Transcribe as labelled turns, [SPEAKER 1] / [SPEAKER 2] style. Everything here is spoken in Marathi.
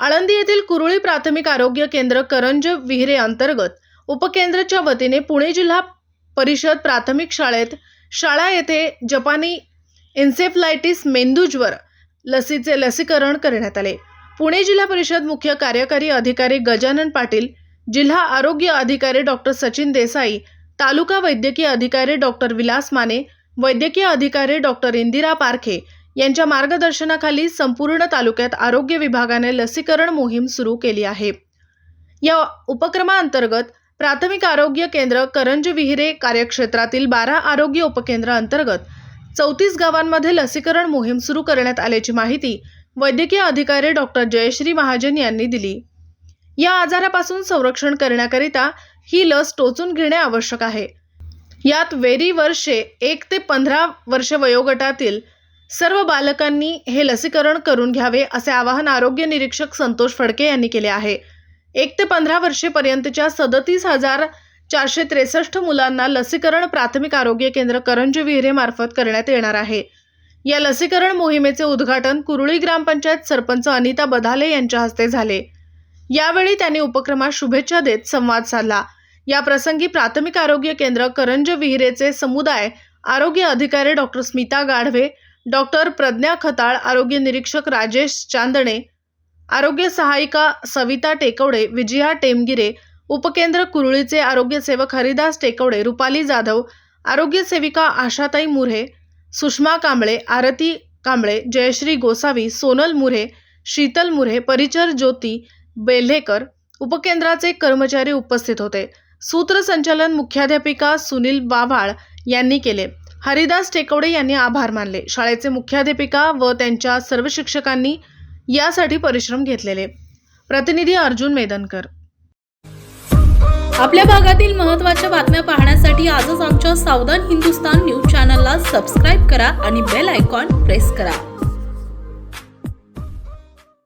[SPEAKER 1] आळंदी येथील कुरुळी प्राथमिक आरोग्य केंद्र करंज विहिरे अंतर्गत उपकेंद्रच्या वतीने पुणे जिल्हा परिषद प्राथमिक शाळेत शाळा येथे जपानी इन्सेफ्लायटिस मेंदूज्वर लसीचे लसीकरण करण्यात आले. पुणे जिल्हा परिषद मुख्य कार्यकारी अधिकारी गजानन पाटील जिल्हा आरोग्य अधिकारी डॉक्टर सचिन देसाई तालुका वैद्यकीय अधिकारी डॉक्टर विलास माने वैद्यकीय अधिकारी डॉक्टर इंदिरा पारखे यांच्या मार्गदर्शनाखाली संपूर्ण तालुक्यात आरोग्य विभागाने लसीकरण मोहीम सुरू केली आहे. या उपक्रमाअंतर्गत प्राथमिक आरोग्य केंद्र करंज विहिरे कार्यक्षेत्रातील बारा आरोग्य उपकेंद्र अंतर्गत चौतीस गावांमध्ये लसीकरण मोहीम सुरू करण्यात आल्याची माहिती वैद्यकीय अधिकारी डॉक्टर जयश्री महाजन यांनी दिली. या आजारापासून संरक्षण करण्याकरिता ही लस टोचून घेणे आवश्यक आहे. यात वेरी वर्षे एक ते पंधरा वर्ष वयोगटातील सर्व बालकांनी हे लसीकरण करून घ्यावे असे आवाहन आरोग्य निरीक्षक संतोष फडके यांनी केले आहे. एक ते पंधरा वर्षेपर्यंतच्या सदतीस हजार चारशे त्रेसष्ट मुलांना लसीकरण प्राथमिक आरोग्य केंद्र करंज विहिरेमार्फत करण्यात येणार आहे. या लसीकरण मोहिमेचे उद्घाटन कुरुळी ग्रामपंचायत सरपंच अनिता बधाले यांच्या हस्ते झाले. यावेळी त्यांनी उपक्रमास शुभेच्छा देत संवाद साधला. या प्रसंगी प्राथमिक आरोग्य केंद्र करंज विहिरेचे समुदाय आरोग्य अधिकारी डॉक्टर स्मिता गाढवे डॉक्टर प्रज्ञा खताळ आरोग्य निरीक्षक राजेश चांदणे आरोग्य सहायिका सविता टेकवडे विजया टेमगिरे उपकेंद्र कुरुळीचे आरोग्य सेवक हरिदास टेकवडे रुपाली जाधव आरोग्य सेविका आशाताई मुरे सुषमा कांबळे आरती कांबळे जयश्री गोसावी सोनल मुरे शीतल मुरे परिचर ज्योती बेल्हेकर उपकेंद्राचे कर्मचारी उपस्थित होते. सूत्रसंचालन मुख्याध्यापिका सुनील बाभाळ यांनी केले. हरिदास टेकवडे यांनी आभार मानले. शाळेचे मुख्याध्यापिका व त्यांच्या सर्व शिक्षकांनी यासाठी परिश्रम घेतलेले. प्रतिनिधी अर्जुन मेदनकर.
[SPEAKER 2] आपल्या भागातील महत्त्वाच्या बातम्या पाहण्यासाठी आजच आमच्या सावधान हिंदुस्तान न्यूज चॅनलला सबस्क्राईब करा आणि बेल आयकॉन प्रेस करा.